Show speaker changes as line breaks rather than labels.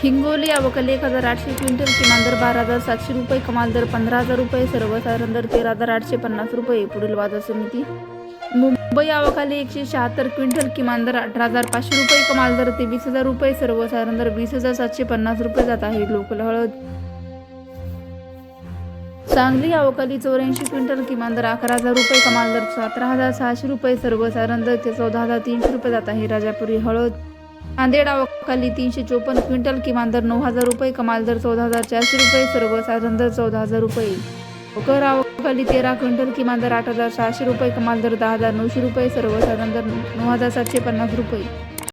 हिंगोली अवकल एक हजार आठशे क्विंटल किमान दर बारा हजार सातशे रुपये कमाल दर पंधरा हजार रुपये सर्वसाधारण दर तेरा हजार आठशे पन्नास रुपये पुढील बाजार समिती. मुंबई अवकाली एकशे शहात्तर क्विंटल किमान दर अठरा हजार पाचशे रुपये कमाल दर ते वीस हजार रुपये सर्वसाधारण दर वीस हजार सातशे पन्नास रुपये जात आहे लोकल हळद. सांगली अवकाली चौऱ्याऐंशी क्विंटल किमान दर अकरा हजार रुपये कमाल दर सतरा हजार सहाशे रुपये सर्वसाधारण दर ते चौदा हजार तीनशे रुपये जात आहे राजापुरी हळद. नांदेड अवकाली तीनशे चोपन्न क्विंटल किमान दर नऊ हजार रुपये कमाल दर चौदा हजार चारशे रुपये सर्वसाधारण दर चौदा हजार रुपये. कर अवकाली तेरा क्विंटल किमान दर आठ हजार सहाशे रुपये कमाल दर दहा हजार नऊशे रुपये सर्वसाधारण दर नऊ हजार सातशे पन्नास रुपये.